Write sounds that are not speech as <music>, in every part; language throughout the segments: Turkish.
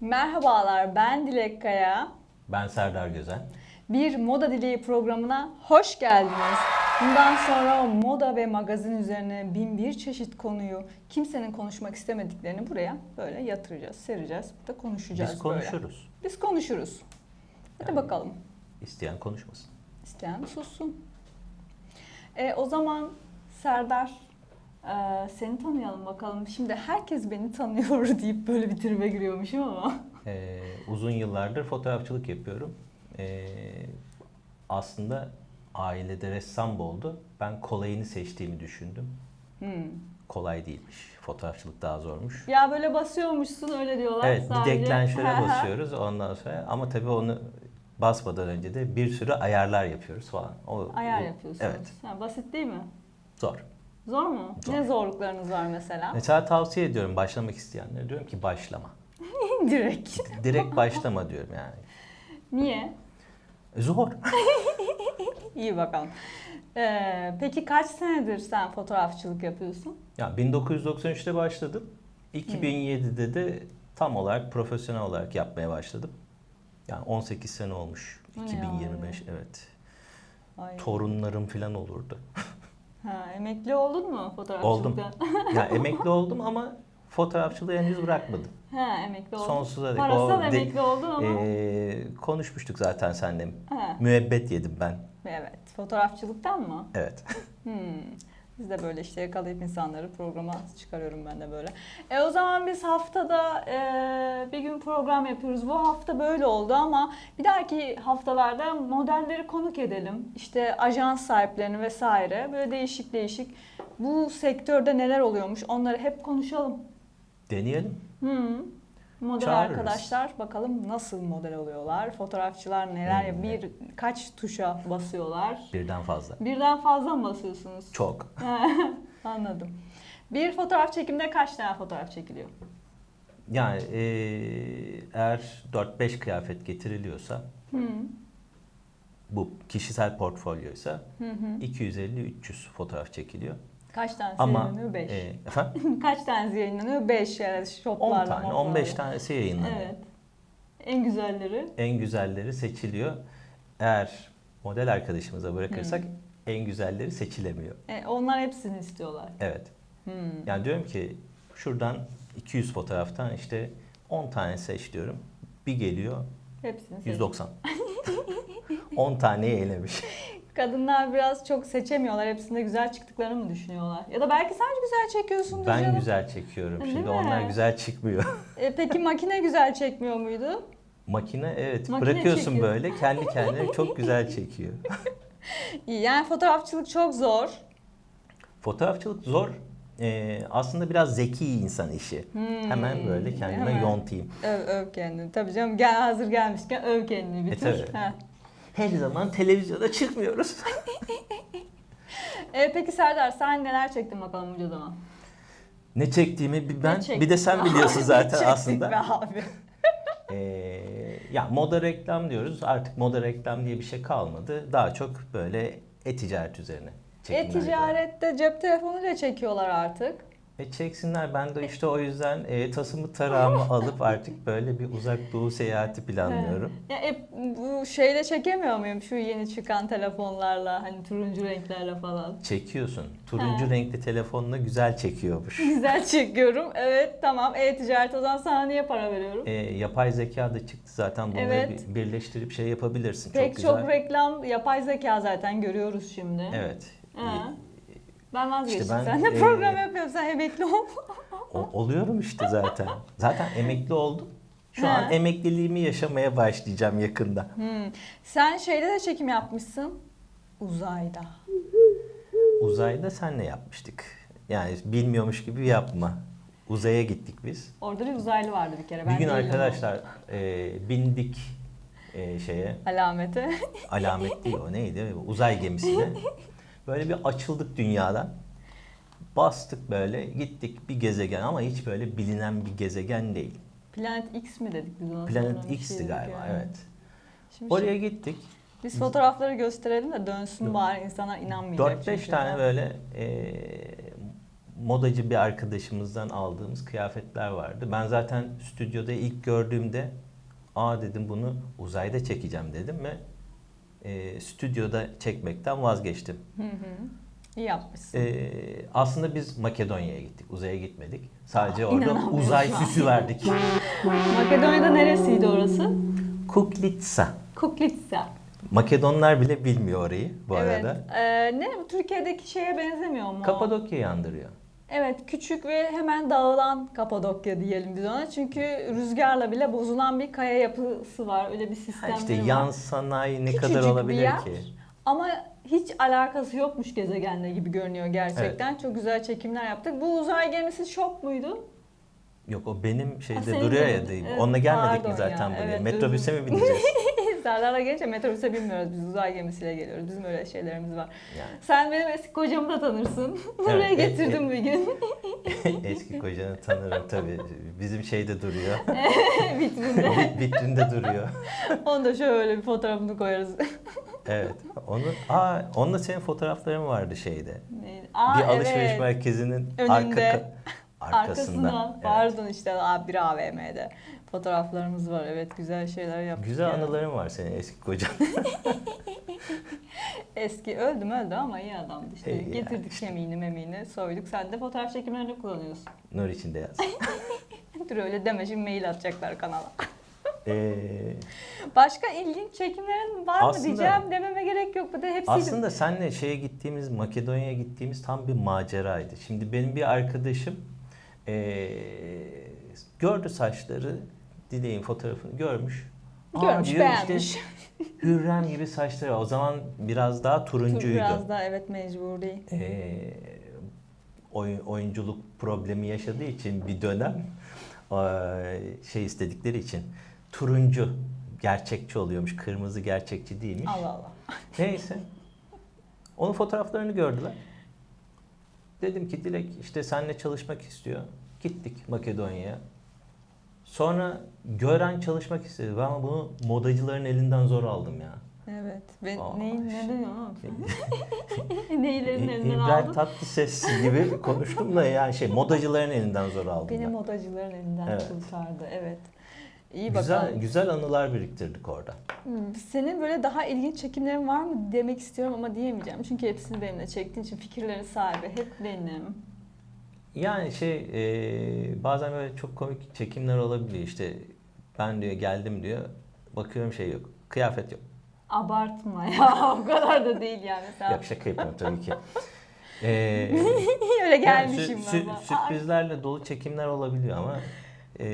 Merhabalar, ben Dilek Kaya. Ben Serdar Gözen. Bir Moda Dileği programına hoş geldiniz. Bundan sonra moda ve magazin üzerine bin bir çeşit konuyu, kimsenin konuşmak istemediklerini buraya böyle yatıracağız, sereceğiz, burada konuşacağız Biz böyle. konuşuruz. Biz konuşuruz. Hadi Yani- bakalım. İsteyen konuşmasın. İsteyen sussun. E, o zaman Serdar, e, seni tanıyalım bakalım. Şimdi herkes beni tanıyor <laughs> deyip böyle bir tribe giriyormuşum ama. Ee, uzun yıllardır fotoğrafçılık yapıyorum. Ee, aslında ailede ressam oldu. Ben kolayını seçtiğimi düşündüm. Hmm. Kolay değilmiş. Fotoğrafçılık daha zormuş. Ya böyle basıyormuşsun öyle diyorlar Evet, bir sadece. deklanşöre <laughs> basıyoruz ondan sonra. Ama tabii onu basmadan önce de bir sürü ayarlar yapıyoruz falan. O, Ayar o- yapıyorsunuz. Evet, Ha, basit değil mi? zor. Zor mu? Zor. Ne zorluklarınız var mesela? Mesela tavsiye ediyorum başlamak isteyenlere. Diyorum ki başlama. <laughs> Direkt. Direkt başlama diyorum yani. Niye? Zor. <laughs> İyi bakalım. Ee, peki kaç senedir sen fotoğrafçılık yapıyorsun? Ya 1993'te başladım. 2007'de de tam olarak profesyonel olarak yapmaya başladım. Yani 18 sene olmuş. O ne 2025 evet. Ay. Torunlarım falan olurdu. Ha, emekli oldun mu fotoğrafçılıktan? <laughs> ya emekli oldum ama fotoğrafçılığı henüz bırakmadım. Ha, emekli oldun. Sonsuza dek. Parasal de- emekli oldun ama. Ee, konuşmuştuk zaten seninle. Ha, Müebbet yedim ben. evet. Fotoğrafçılıktan mı? Evet. Hmm. Biz de böyle işte yakalayıp insanları programa çıkarıyorum ben de böyle. E o zaman biz haftada e, bir gün program yapıyoruz. Bu hafta böyle oldu ama bir dahaki haftalarda modelleri konuk edelim. İşte ajans sahiplerini vesaire böyle değişik değişik bu sektörde neler oluyormuş onları hep konuşalım. Deneyelim. Hmm. Model Çağırırız. arkadaşlar bakalım nasıl model oluyorlar? Fotoğrafçılar neler Hmm. bir kaç tuşa basıyorlar? Birden fazla. Birden fazla mı basıyorsunuz? Çok. <laughs> Anladım. Bir fotoğraf çekimde kaç tane fotoğraf çekiliyor? Yani ee, eğer 4-5 kıyafet getiriliyorsa Hı. bu kişisel portfolyoysa Hı hı. 250-300 fotoğraf çekiliyor. Kaç tanesi Ama yayınlanıyor? 5. e, <laughs> efendim Kaç tanesi yayınlanıyor? 5 yani 10 shoplarla. tane, moplarla. 15 tanesi yayınlanıyor. Evet. En güzelleri. En güzelleri seçiliyor. Eğer model arkadaşımıza bırakırsak Hı. en güzelleri seçilemiyor. E, onlar hepsini istiyorlar. Evet. Hmm. Yani diyorum ki şuradan 200 fotoğraftan işte 10 tane seç diyorum. Bir geliyor Hepsini seç. 190. 10 <laughs> taneyi elemiş. <laughs> Kadınlar biraz çok seçemiyorlar. Hepsinde güzel çıktıklarını mı düşünüyorlar? Ya da belki sen güzel çekiyorsundur Ben canım. güzel çekiyorum. Değil Şimdi mi? onlar güzel çıkmıyor. <laughs> E, peki makine güzel çekmiyor muydu? Makine evet Makine bırakıyorsun çekiyor. böyle kendi kendine çok güzel çekiyor. <laughs> Yani fotoğrafçılık çok zor. Fotoğrafçılık zor. Ee, aslında biraz zeki insan işi. Hmm, Hemen böyle kendime hemen. yontayım. Öv, öv kendini. Tabii canım gel hazır gelmişken öv kendini bitir. E, tabii. Heh. Her zaman televizyona çıkmıyoruz. <laughs> E, peki Serdar sen neler çektin bakalım bu zaman? ne çektiğimi bir ben çektin bir de sen biliyorsun <laughs> abi? zaten aslında. be abi. Ee, <laughs> ya moda reklam diyoruz. Artık moda reklam diye bir şey kalmadı. Daha çok böyle e-ticaret üzerine. E-ticarette cep telefonuyla çekiyorlar artık. E çeksinler. Ben de işte o yüzden e, tasımı tarağımı <laughs> alıp artık böyle bir uzak doğu seyahati planlıyorum. Ya e, bu şeyle çekemiyor muyum şu yeni çıkan telefonlarla hani turuncu renklerle falan? Çekiyorsun. Turuncu Ha. renkli telefonla güzel çekiyormuş. <laughs> Güzel çekiyorum. Evet tamam e-ticaret o zaman sana niye para veriyorum? E, yapay zeka da çıktı zaten. Bunları Evet. bir- birleştirip şey yapabilirsin. Pek çok çok, güzel. reklam yapay zeka zaten görüyoruz şimdi. Evet. Ha. Ben vazgeçtim. İşte ben, sen de e, program yapıyorsun. Sen emekli ol. O- oluyorum işte zaten. Zaten emekli oldum. Şu Ha. an emekliliğimi yaşamaya başlayacağım yakında. Hmm. Sen şeyde de çekim yapmışsın. Uzayda. Uzayda senle yapmıştık. Yani bilmiyormuş gibi yapma. Uzaya gittik biz. Orada bir uzaylı vardı bir kere. Ben bir gün arkadaşlar e, bindik e, şeye o. Alameti. alamet değil o neydi uzay gemisine. <laughs> Böyle bir açıldık dünyadan. Bastık böyle gittik bir gezegen ama hiç böyle bilinen bir gezegen değil. Planet X mi dedik biz ona? Planet X'ti şey galiba yani. evet. Şimdi Oraya gittik. Biz fotoğrafları gösterelim de dönsün Yok. bari insanlar inanmayacak. 4-5 çünkü. tane böyle e, modacı bir arkadaşımızdan aldığımız kıyafetler vardı. Ben zaten stüdyoda ilk gördüğümde aa dedim bunu uzayda çekeceğim dedim ve e, stüdyoda çekmekten vazgeçtim. Hı hı. İyi yapmışsın. E, aslında biz Makedonya'ya gittik, uzaya gitmedik. Sadece Aa, orada inanamıyorum uzay süsü verdik. Makedonya'da neresiydi orası? Kuklitsa. Kuklitsa. Makedonlar bile bilmiyor orayı bu evet. arada. Ee, ne Türkiye'deki şeye benzemiyor mu? Kapadokya'yı andırıyor. Evet küçük ve hemen dağılan Kapadokya diyelim biz ona. Çünkü rüzgarla bile bozulan bir kaya yapısı var. Öyle bir Ha sistemleri işte var. yan sanayi ne Küçücük kadar bir olabilir yer. ki? Ama hiç alakası yokmuş gezegenle gibi görünüyor gerçekten. Çok güzel çekimler yaptık. Bu uzay gemisi şok muydu? Yok o benim Ha, şeyde senin duruyor ya değil. evet, Onunla gelmedik mi zaten ya, buraya? evet, Metrobüse mi bineceğiz? <laughs> Serdar'la gelince metrobüse binmiyoruz. Biz uzay gemisiyle geliyoruz. Bizim öyle şeylerimiz var. Yani Sen benim eski kocamı da tanırsın. <laughs> Buraya Evet, getirdim bir gün. <laughs> eski kocanı tanırım tabii. Bizim şeyde duruyor. <laughs> Vitrinde. Vit- Vitrinde duruyor. Onu da şöyle bir fotoğrafını koyarız. Evet. Onun aa onunla senin fotoğrafların vardı şeyde. Neydi? Aa, bir alışveriş evet. merkezinin Önünde. arka ka- arkasında. Arkasında. Evet. Pardon işte bir AVM'de. Fotoğraflarımız var. Evet güzel şeyler yaptık. Güzel ya. anıların var senin eski kocan. <laughs> Eski öldüm öldü ama iyi adamdı işte. Ya, Getirdik işte. kemiğini memiğini soyduk. Sen de fotoğraf çekimlerinde kullanıyorsun. Nur içinde yaz. <laughs> Dur öyle deme şimdi mail atacaklar kanala. Ee, <laughs> Başka ilginç çekimlerin var mı Aslında- diyeceğim dememe gerek yok. Bu da hepsiydi. Aslında senle şeye gittiğimiz Makedonya'ya gittiğimiz tam bir maceraydı. Şimdi benim bir arkadaşım eee, gördü saçları Dilek'in fotoğrafını görmüş. Aa, Görmüş, diyor beğenmiş. Işte, <laughs> Hürrem gibi saçları. O zaman biraz daha turuncuydu. Biraz daha evet mecburi. Eee, oy- oyunculuk problemi yaşadığı için bir dönem şey istedikleri için turuncu gerçekçi oluyormuş. Kırmızı gerçekçi değilmiş. Allah Allah. <laughs> Neyse. Onun fotoğraflarını gördüler. Dedim ki Dilek işte seninle çalışmak istiyor. Gittik Makedonya'ya. Sonra gören çalışmak istedi. Ben bunu modacıların elinden zor aldım ya. Evet. Ve Aa, neyin şey- neden oğlum? <laughs> Neylerin elinden İbrahim aldın? Tatlıses gibi <laughs> konuştum da yani şey modacıların elinden zor aldım. Beni ben. modacıların elinden Evet. kurtardı. Evet. İyi güzel, bakalım. güzel anılar biriktirdik orada. Hmm, Senin böyle daha ilginç çekimlerin var mı demek istiyorum ama diyemeyeceğim. Çünkü hepsini benimle çektiğin için fikirlerin sahibi hep benim. Yani şey e, bazen böyle çok komik çekimler olabiliyor. İşte ben diyor geldim diyor. Bakıyorum şey yok. Kıyafet yok. Abartma ya <laughs> o kadar da değil yani. Mesela Yok şaka yapıyorum tabii ki. <laughs> Ee, öyle yani gelmişim sü- ben. sü- bana. sürprizlerle dolu çekimler olabiliyor ama e,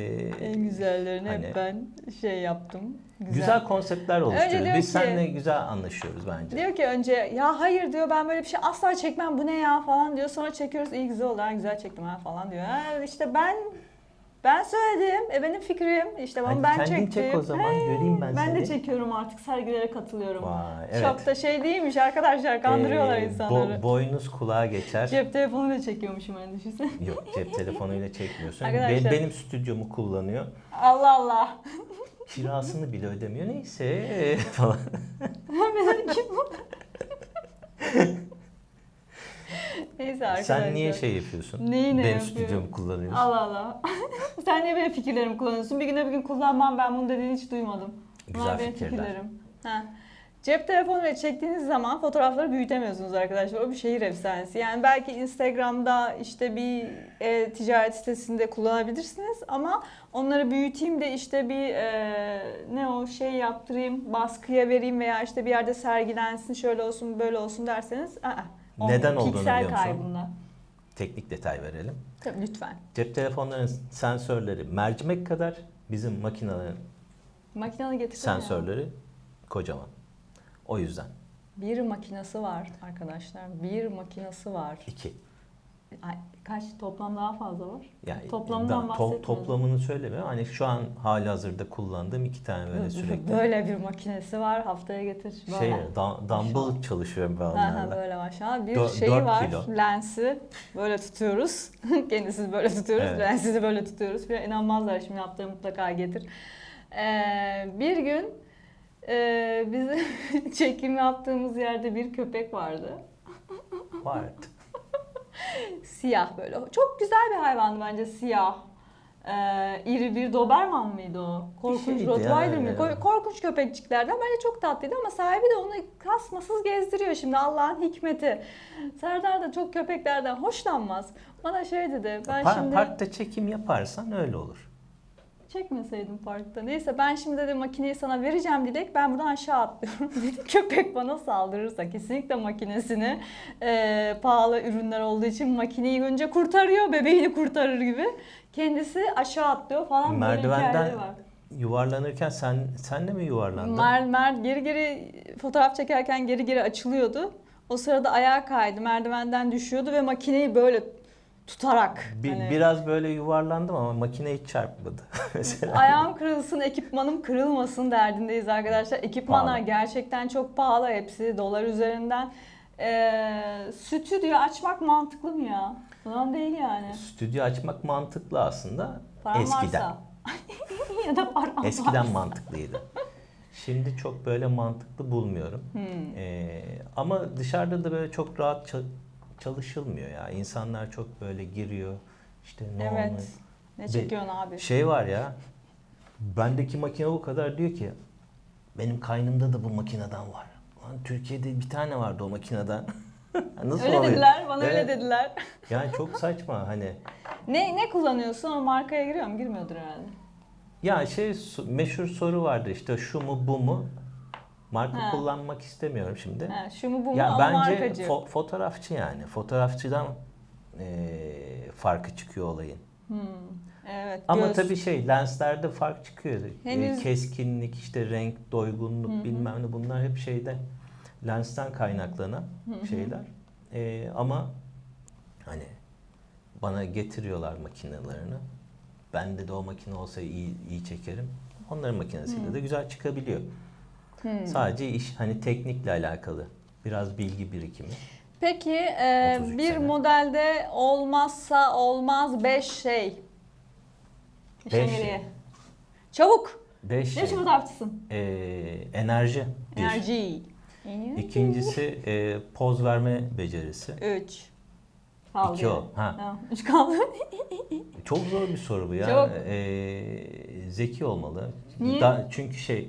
En güzellerini hani- hep ben şey yaptım. güzel, konseptler Önce oluşturuyoruz. Biz ki- seninle güzel anlaşıyoruz bence. Diyor ki önce ya hayır diyor ben böyle bir şey asla çekmem bu ne ya falan diyor. Sonra çekiyoruz iyi güzel oldu ha, güzel çektim ha falan diyor. Ha, işte ben ben söyledim. E benim fikrim. işte Hadi bunu ben kendin çektim. çek o zaman, göreyim ben Ben de seni. çekiyorum artık sergilere katılıyorum. Vay, evet. Çok da şey değilmiş arkadaşlar kandırıyorlar Ee, insanları. bo- boynuz kulağa geçer. Cep telefonuyla çekiyormuşum hani düşünsene. Yok cep <laughs> telefonuyla çekmiyorsun. Be- benim stüdyomu kullanıyor. Allah Allah. Kirasını bile ödemiyor. Neyse <laughs> falan. Benim kim bu? <laughs> <laughs> Neyse arkadaşlar. Sen niye şey yapıyorsun? Neyi ne Benim yapıyorum? stüdyomu kullanıyorsun. Allah Allah. <laughs> Sen niye benim fikirlerimi kullanıyorsun? Bir güne bir gün kullanmam ben bunu dediğini hiç duymadım. Güzel Bunlar benim fikirler. fikirlerim. Ha. Cep telefonuyla çektiğiniz zaman fotoğrafları büyütemiyorsunuz arkadaşlar. O bir şehir efsanesi. Yani belki Instagram'da işte bir e, ticaret sitesinde kullanabilirsiniz ama onları büyüteyim de işte bir e, ne o şey yaptırayım, baskıya vereyim veya işte bir yerde sergilensin, şöyle olsun, böyle olsun derseniz aa, Neden olduğunu Piksel biliyor musun? kaybında. Teknik detay verelim. Tabii lütfen. Cep telefonlarının sensörleri mercimek kadar bizim makinelerin Makinalı getirsene ya. sensörleri kocaman. O yüzden Bir makinası var arkadaşlar. Bir makinası var. iki. Ay, kaç toplam daha fazla var? Yani Toplamdan da- bahsetmiyorum. toplamını söylemiyorum. Hani şu an hali hazırda kullandığım iki tane böyle sürekli Böyle bir makinesi var. Haftaya getir. Böyle. şey da- dumbbell çalışıyorum ben Ha, ha, onlarla. böyle maşallah. Bir Dö- şeyi dört var. kilo. Lensi. Böyle tutuyoruz. <laughs> Kendisini böyle tutuyoruz. Evet. Lensini böyle tutuyoruz. Bir inanmazlar şimdi haftaya mutlaka getir. Ee, bir gün Ee, biz <laughs> çekim yaptığımız yerde bir köpek vardı. Vardı. <laughs> Siyah böyle. Çok güzel bir hayvandı bence siyah. Ee, iri bir Doberman mıydı o? Korkunç şeydi Rottweiler yani. mi? Ko- Korkunç köpekçiklerden. Bence çok tatlıydı ama sahibi de onu kasmasız gezdiriyor şimdi Allah'ın hikmeti. Serdar da çok köpeklerden hoşlanmaz. Bana şey dedi ben Pa- şimdi Parkta çekim yaparsan öyle olur. Çekmeseydim parkta. Neyse ben şimdi dedi makineyi sana vereceğim Dilek. Ben buradan aşağı atlıyorum. <laughs> dedi köpek bana saldırırsa kesinlikle makinesini e, pahalı ürünler olduğu için makineyi önce kurtarıyor. Bebeğini kurtarır gibi. Kendisi aşağı atlıyor falan Merdivenden yuvarlanırken sen sen de mi yuvarlandın? Mer, mer, geri geri fotoğraf çekerken geri geri açılıyordu. O sırada ayağa kaydı. Merdivenden düşüyordu ve makineyi böyle tutarak. Bir- hani- Biraz böyle yuvarlandım ama makine hiç çarpmadı. <laughs> Mesela. Ayağım kırılsın, ekipmanım kırılmasın derdindeyiz arkadaşlar. Ekipmanlar Pahalı. gerçekten çok pahalı hepsi. Dolar üzerinden. Ee, stüdyo açmak mantıklı mı ya? Falan değil yani. Stüdyo açmak mantıklı aslında. Param Eskiden. varsa. <laughs> ya da param Eskiden varsa. mantıklıydı. Şimdi çok böyle mantıklı bulmuyorum. Hmm. Ee, ama dışarıda da böyle çok rahat çalışılmıyor ya. İnsanlar çok böyle giriyor. İşte ne olmuş? Evet. Ne çekiyorsun abi? Şey var ya. Bendeki makine o kadar diyor ki benim kaynımda da bu makineden var. Lan Türkiye'de bir tane vardı o makineden. <laughs> Nasıl Öyle oluyor? dediler, bana öyle Evet. dediler. <laughs> Yani çok saçma hani. Ne ne kullanıyorsun? O markaya giriyor mu? Girmiyordur herhalde. Ya şey meşhur soru vardı işte şu mu bu mu? Marka Ha. kullanmak istemiyorum şimdi. Ha, şu mu bu mu ya bence markacı. fo- fotoğrafçı yani. Fotoğrafçıdan eee, farkı çıkıyor olayın. Hmm, Evet. Ama göz. tabii şey lenslerde fark çıkıyor. Ee, Henüz- Keskinlik, işte renk, doygunluk Hı hı. bilmem ne bunlar hep şeyde lensten kaynaklanan Hı hı. şeyler. Ee, ama hani bana getiriyorlar makinelerini. Bende de o makine olsa iyi, iyi çekerim. Onların makinesiyle Hı. de güzel çıkabiliyor. Hmm. Sadece iş hani teknikle alakalı. Biraz bilgi birikimi. Peki e, 33 bir sene. modelde olmazsa olmaz 5 şey. Beş Şengeli'ye. şey. Çabuk. Beş Ne şey. biçim fotoğrafçısın? Ee, enerji. Bir. Enerji. İkincisi e, poz verme becerisi. 3. Kaldı. İki o. Ha. Ha, üç kaldı. Çok zor bir soru bu ya. Çok. Ee, zeki olmalı. Niye? Da, çünkü şey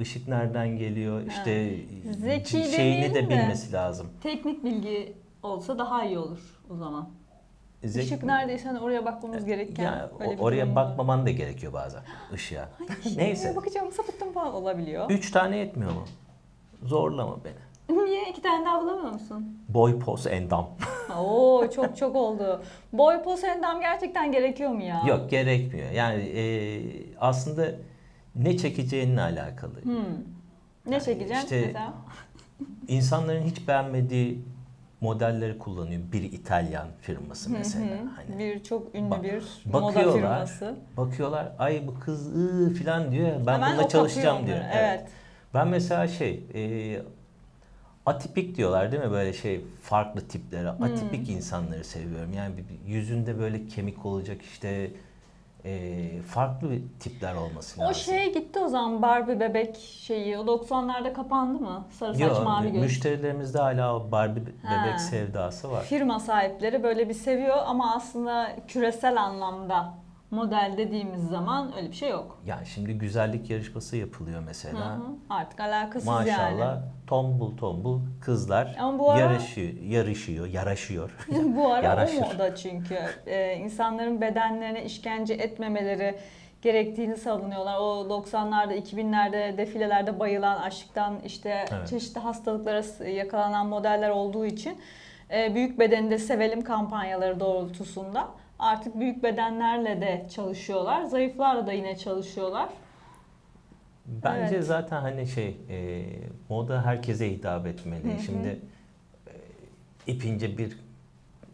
ışık nereden geliyor işte Zeki şeyini de bilmesi lazım. Teknik bilgi olsa daha iyi olur o zaman. Zeki- Işık neredeyse hani oraya bakmamız gereken Ya, bir oraya bakmaman da gerekiyor bazen <gasps> ışığa. Neyse. Oraya bakacağım sapıttım falan olabiliyor. Üç tane yetmiyor mu? Zorlama beni. <laughs> Niye iki tane daha bulamıyor musun? Boy, poz, endam. <laughs> Oo çok çok oldu. Boy pos endam gerçekten gerekiyor mu ya? Yok gerekmiyor. Yani e, aslında ne çekeceğinle alakalı. Hmm. Ne Yani çekeceğim işte- mesela? <laughs> İnsanların hiç beğenmediği modelleri kullanıyor. Bir İtalyan firması mesela. Hı hı. Hani Bir çok ünlü Bak- bir moda bakıyorlar. firması. bakıyorlar ay bu kız ıı falan diyor. Ben Hemen bununla çalışacağım diyor. onları, Evet. Ben mesela şey e, atipik diyorlar değil mi böyle şey farklı tiplere. Hmm. Atipik insanları seviyorum. Yani yüzünde böyle kemik olacak işte e, farklı tipler olması lazım. O şeye gitti o zaman Barbie bebek şeyi. O 90'larda kapandı mı? Sarı saç Yok, mavi göz. müşterilerimizde hala o Barbie Ha. bebek sevdası var. Firma sahipleri böyle bir seviyor ama aslında küresel anlamda model dediğimiz zaman öyle bir şey yok. Yani şimdi güzellik yarışması yapılıyor Hı mesela. hı. Artık alakasız Maşallah yani. tombul tombul kızlar Ama bu ara- yarışıyor, yarışıyor, yaraşıyor. <laughs> Bu ara Yaraşır. o moda çünkü. Ee, insanların bedenlerine işkence etmemeleri gerektiğini savunuyorlar. O 90'larda, 2000'lerde defilelerde bayılan, aşktan işte Evet. çeşitli hastalıklara yakalanan modeller olduğu için e, büyük bedeni de sevelim kampanyaları doğrultusunda artık büyük bedenlerle de çalışıyorlar. Zayıflarla da yine çalışıyorlar. Bence Evet. zaten hani şey e, moda herkese hitap etmeli. Hı hı. Şimdi e, ipince bir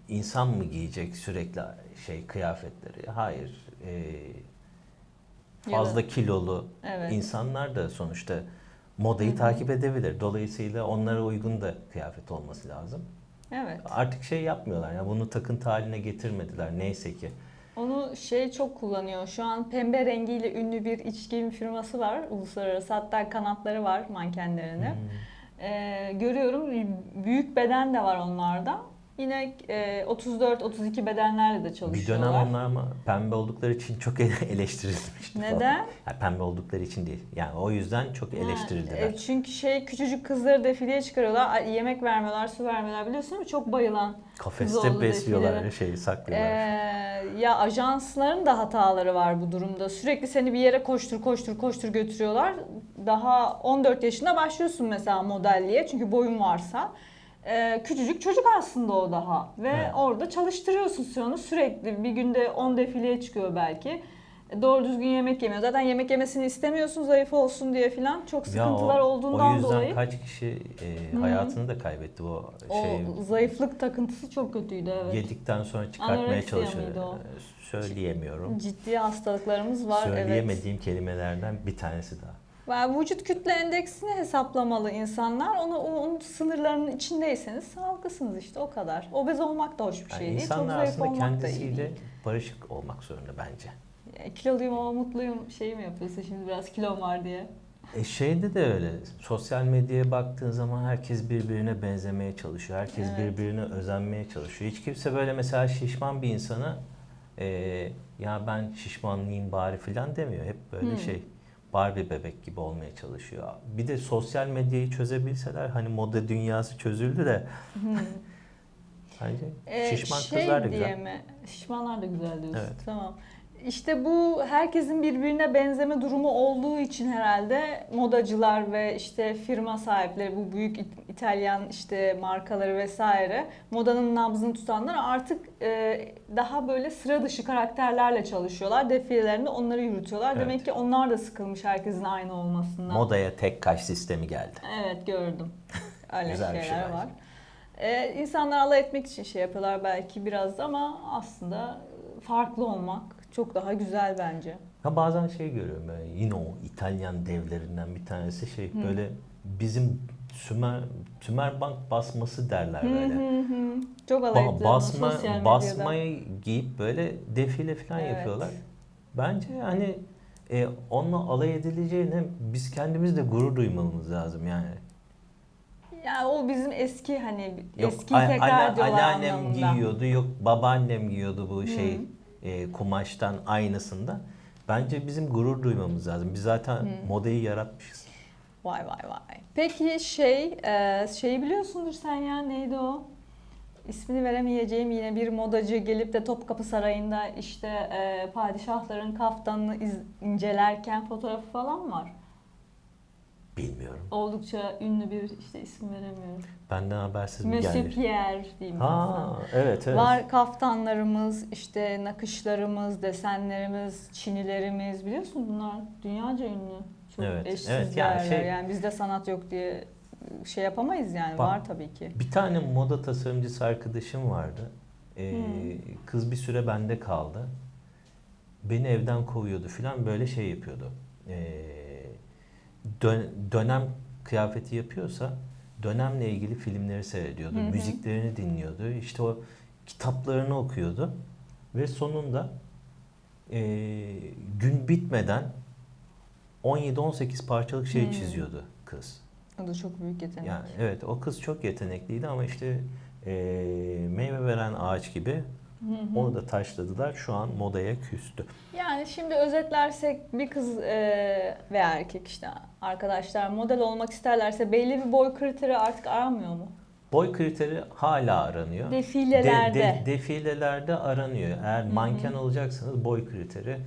insan mı giyecek sürekli şey kıyafetleri? Hayır. E, Ya fazla kilolu Evet. insanlar da sonuçta modayı Hı hı. takip edebilir. Dolayısıyla onlara uygun da kıyafet olması lazım. Evet. Artık şey yapmıyorlar ya bunu takıntı haline getirmediler neyse ki. Onu şey çok kullanıyor. Şu an pembe rengiyle ünlü bir iç giyim firması var. Uluslararası. Hatta kanatları var mankenlerinin. Hmm. Ee, görüyorum büyük beden de var onlarda. Yine e, 34-32 bedenlerle de Bir çalışıyorlar. dönem onlar ama pembe oldukları için çok ele- <laughs> eleştirilmişti. falan. Neden? Pembe oldukları için değil. Yani o yüzden çok eleştirildiler. E, çünkü şey küçücük kızları defileye çıkarıyorlar. Ay, Yemek vermiyorlar, su vermiyorlar biliyorsun mi? Çok bayılan. Kafeste besliyorlar, defilede. şeyi Ee, saklıyorlar. ya ajansların da hataları var bu durumda. Sürekli seni bir yere koştur koştur koştur götürüyorlar. Daha 14 yaşında başlıyorsun mesela modelliğe çünkü boyun varsa. Ee, küçücük çocuk aslında o daha ve Evet. orada çalıştırıyorsun sen onu sürekli bir günde 10 defileye çıkıyor belki. E, Doğru düzgün yemek yemiyor. Zaten yemek yemesini istemiyorsun zayıf olsun diye filan. Çok Ya sıkıntılar o, olduğundan o yüzden dolayı. kaç kişi e, hayatını da kaybetti o şey. O zayıflık takıntısı çok kötüydü evet. Yedikten sonra çıkartmaya çalışıyor. Ee, Söyleyemiyorum. Ciddi hastalıklarımız var evet. Söyleyemediğim kelimelerden bir tanesi daha. Yani vücut kütle endeksini hesaplamalı insanlar. Onu onun sınırlarının içindeyseniz sağlıklısınız işte o kadar. Obez olmak da hoş bir Yani şey değil. Çok insanlar zayıf aslında kendisiyle değil. barışık olmak zorunda bence. Yani kiloluyum ama mutluyum şeyi mi yapıyorsun şimdi biraz kilom var diye. E şeyde de öyle. Sosyal medyaya baktığın zaman herkes birbirine benzemeye çalışıyor. Herkes Evet. birbirine özenmeye çalışıyor. Hiç kimse böyle mesela şişman bir insana e, ya ben şişmanlayayım bari falan demiyor. Hep böyle Hmm. şey Barbie bebek gibi olmaya çalışıyor. Bir de sosyal medyayı çözebilseler hani moda dünyası çözüldü de <laughs> Hmm. bence Ee, şişman şey kızlar da diye güzel. mi? Şişmanlar da güzel diyorsun. Evet. Tamam. İşte bu herkesin birbirine benzeme durumu olduğu için herhalde modacılar ve işte firma sahipleri bu büyük İtalyan işte markaları vesaire modanın nabzını tutanlar artık e, daha böyle sıra dışı karakterlerle çalışıyorlar. Defilelerinde onları yürütüyorlar. Evet. Demek ki onlar da sıkılmış herkesin aynı olmasından. Modaya tek kaş sistemi geldi. Evet gördüm. <laughs> Öyle Güzel şey şeyler bence. var. Ee, insanlar alay etmek için şey yapıyorlar belki biraz da ama aslında farklı olmak çok daha güzel bence. Ha bazen şey görüyorum yine o İtalyan devlerinden bir tanesi şey Hı. böyle bizim Sümer Sümerbank basması derler böyle. Hı hı hı. Çok alay Ba- basma basmayı giyip böyle defile falan Evet. yapıyorlar. Bence hani e, onunla alay edileceğine biz kendimiz de gurur duymamız lazım yani. Ya o bizim eski hani Yok eski tekrar anne- diyorlar anneannem anlamında. giyiyordu, yok babaannem giyiyordu bu şey e, kumaştan aynısında. Bence bizim gurur duymamız lazım. Biz zaten Hı. modayı yaratmışız. Vay vay vay. Peki şey, e, şeyi biliyorsundur sen ya neydi o? İsmini veremeyeceğim yine bir modacı gelip de Topkapı Sarayı'nda işte e, padişahların kaftanını iz- incelerken fotoğrafı falan var. Bilmiyorum. Oldukça ünlü bir işte isim veremiyorum. Benden habersiz mi Monsieur geldi? Pierre diyeyim ben Ha sana. evet evet. Var kaftanlarımız, işte nakışlarımız, desenlerimiz, çinilerimiz biliyorsun bunlar dünyaca ünlü. Çok Evet, eşsiz evet, yani değerler. şey- yani bizde sanat yok diye şey yapamayız yani Bak- var tabii ki. Bir tane moda tasarımcısı arkadaşım vardı. Ee, Hmm. Kız bir süre bende kaldı. Beni evden kovuyordu falan böyle şey yapıyordu. Ee, dön- dönem kıyafeti yapıyorsa dönemle ilgili filmleri seyrediyordu. Hı hı. Müziklerini dinliyordu. İşte o kitaplarını okuyordu. Ve sonunda ee, gün bitmeden 17-18 parçalık şey Hmm. çiziyordu kız. O da çok büyük yetenek. Yani evet o kız çok yetenekliydi ama işte eee, meyve veren ağaç gibi Hı hı. onu da taşladılar. Şu an modaya küstü. Yani şimdi özetlersek bir kız e, ve erkek işte arkadaşlar model olmak isterlerse belli bir boy kriteri artık aranmıyor mu? Boy kriteri hala aranıyor. De- Defilelerde. de- defilelerde aranıyor. Eğer hı. manken olacaksanız boy kriteri.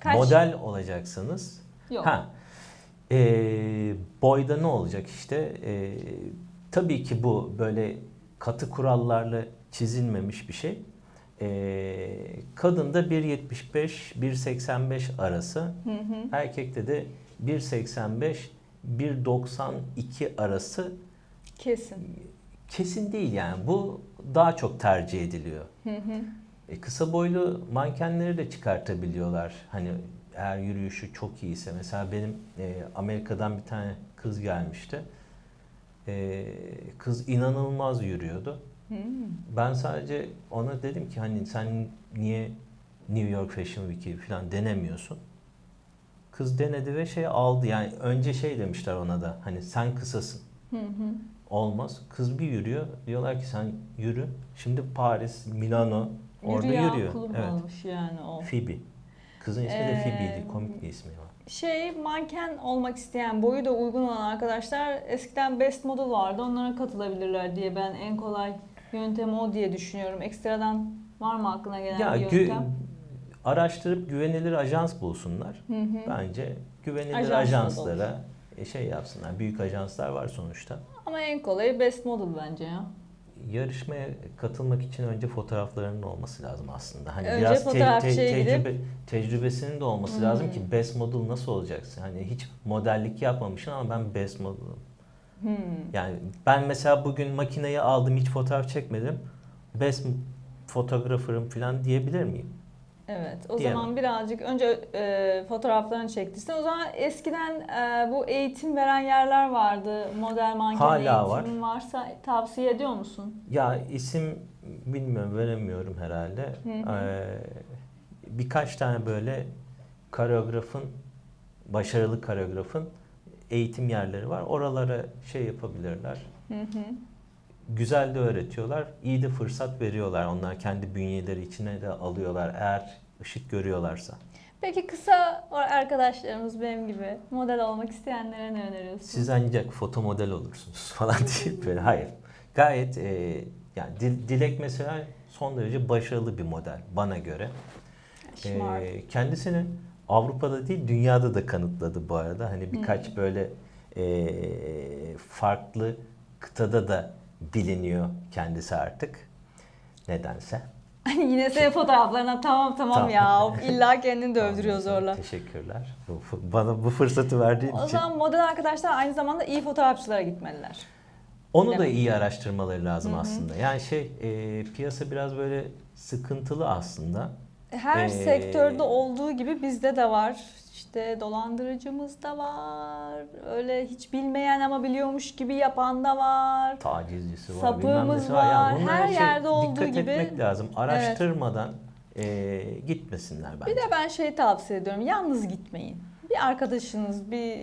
Kaç? Model olacaksanız Yok. ha eee, boyda ne olacak işte eee, tabii ki bu böyle katı kurallarla çizilmemiş bir şey. Eee kadında 1.75 1.85 arası Hı hı. Erkekte de 1.85 1.92 arası Kesin. kesin değil yani. Bu daha çok tercih ediliyor. Hı hı. E, kısa boylu mankenleri de çıkartabiliyorlar. Hani eğer yürüyüşü çok iyiyse. Mesela benim e, Amerika'dan bir tane kız gelmişti. E, kız inanılmaz yürüyordu. Hı. Ben sadece ona dedim ki hani sen niye New York Fashion Week'i falan denemiyorsun. Kız denedi ve şey aldı. Yani önce şey demişler ona da hani sen kısasın. Hı hı. Olmaz. Kız bir yürüyor. Diyorlar ki sen yürü. Şimdi Paris, Milano orada Yürüyen yürüyor. kulüp Evet. olmuş yani o. Phoebe. Kızın ismi de Phoebe'ydi. Komik bir ismi var. Şey manken olmak isteyen, boyu da uygun olan arkadaşlar eskiden Best Model vardı. Onlara katılabilirler diye ben en kolay yöntem o diye düşünüyorum. Ekstradan var mı aklına gelen Ya bir yöntem? araştırıp güvenilir ajans bulsunlar. Hı hı. Bence güvenilir Ajansla ajanslara e, şey yapsınlar. Büyük ajanslar var sonuçta. Ama en kolayı Best Model bence ya. Yarışmaya katılmak için önce fotoğraflarının olması lazım aslında. Hani Önce biraz te- gidip- tecrübe, tecrübesinin de olması Hmm. lazım ki best model nasıl olacaksın? Hani hiç modellik yapmamışsın ama ben best model'ım. Hmm. Yani ben mesela bugün makineyi aldım hiç fotoğraf çekmedim. Best fotoğrafırım falan diyebilir miyim? Evet. O Diyemem. zaman birazcık önce e, fotoğraflarını çektirsin. O zaman eskiden e, bu eğitim veren yerler vardı. Model manken Hala eğitimi varsa tavsiye ediyor musun? Ya isim bilmiyorum veremiyorum herhalde. Hı hı. Ee, birkaç tane böyle koreografın, başarılı koreografın eğitim yerleri var. Oralara şey yapabilirler. Hı hı. Güzel de öğretiyorlar. iyi de fırsat veriyorlar. Onlar kendi bünyeleri içine de alıyorlar eğer ışık görüyorlarsa. Peki kısa arkadaşlarımız benim gibi model olmak isteyenlere ne öneriyorsun? Siz ancak foto model olursunuz <laughs> falan deyip böyle. Hayır. Gayet e, yani Dil- Dilek mesela son derece başarılı bir model bana göre. Şımar. Ee, kendisini Avrupa'da değil dünyada da kanıtladı bu arada. Hani birkaç Hmm. böyle e, farklı kıtada da biliniyor kendisi artık. Nedense. Yine senin fotoğraflarına tamam tamam Tamam. ya. <laughs> İlla kendini dövdürüyor zorla. Teşekkürler. Bu- Bana bu fırsatı verdiğin O için. zaman model arkadaşlar aynı zamanda iyi fotoğrafçılara gitmeliler. Onu da Demek iyi ki. araştırmaları lazım Hı hı. aslında. Yani şey e, piyasa biraz böyle sıkıntılı aslında. Her Ee, sektörde olduğu gibi bizde de var. İşte dolandırıcımız da var. Öyle hiç bilmeyen ama biliyormuş gibi yapan da var. Tacizcisi var, Sapığımız var. Yani var. bunlara Her yerde olduğu dikkat gibi- etmek lazım. Araştırmadan e, gitmesinler bence. Bir de ben şey tavsiye ediyorum. Yalnız gitmeyin. Bir arkadaşınız, bir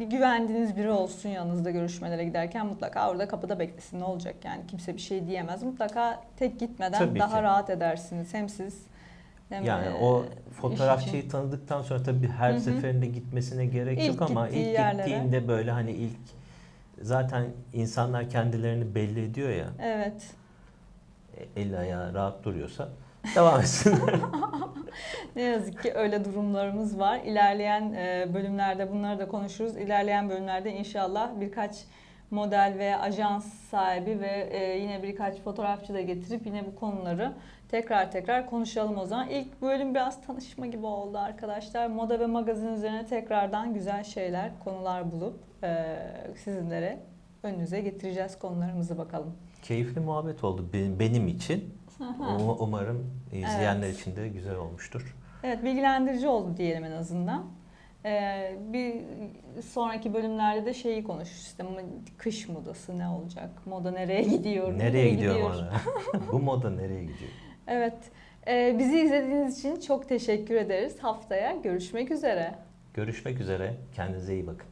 bir güvendiğiniz biri olsun yanınızda görüşmelere giderken mutlaka orada kapıda beklesin. Ne olacak yani kimse bir şey diyemez. Mutlaka tek gitmeden Tabii daha ki. rahat edersiniz. Hem siz hem Yani o fotoğrafçıyı tanıdıktan sonra tabii her Hı hı. seferinde gitmesine gerek İlk yok ama ilk yerlere. gittiğinde böyle hani ilk zaten insanlar kendilerini belli ediyor ya Evet. e, eli ayağı rahat duruyorsa devam etsinler. <laughs> <laughs> Ne yazık ki öyle durumlarımız var. İlerleyen e, bölümlerde bunları da konuşuruz. İlerleyen bölümlerde inşallah birkaç model ve ajans sahibi ve e, yine birkaç fotoğrafçı da getirip yine bu konuları tekrar tekrar konuşalım o zaman. İlk bölüm biraz tanışma gibi oldu arkadaşlar. Moda ve magazin üzerine tekrardan güzel şeyler, konular bulup e, sizinlere önünüze getireceğiz konularımızı bakalım. Keyifli muhabbet oldu benim, benim için. Um- Umarım izleyenler Evet. için de güzel olmuştur. Evet bilgilendirici oldu diyelim en azından. Ee, bir sonraki bölümlerde de şeyi konuşuruz işte kış modası ne olacak? Moda nereye gidiyor? Nereye gidiyor moda? <laughs> Bu moda nereye gidiyor? Evet. Ee, bizi izlediğiniz için çok teşekkür ederiz. Haftaya görüşmek üzere. Görüşmek üzere. Kendinize iyi bakın.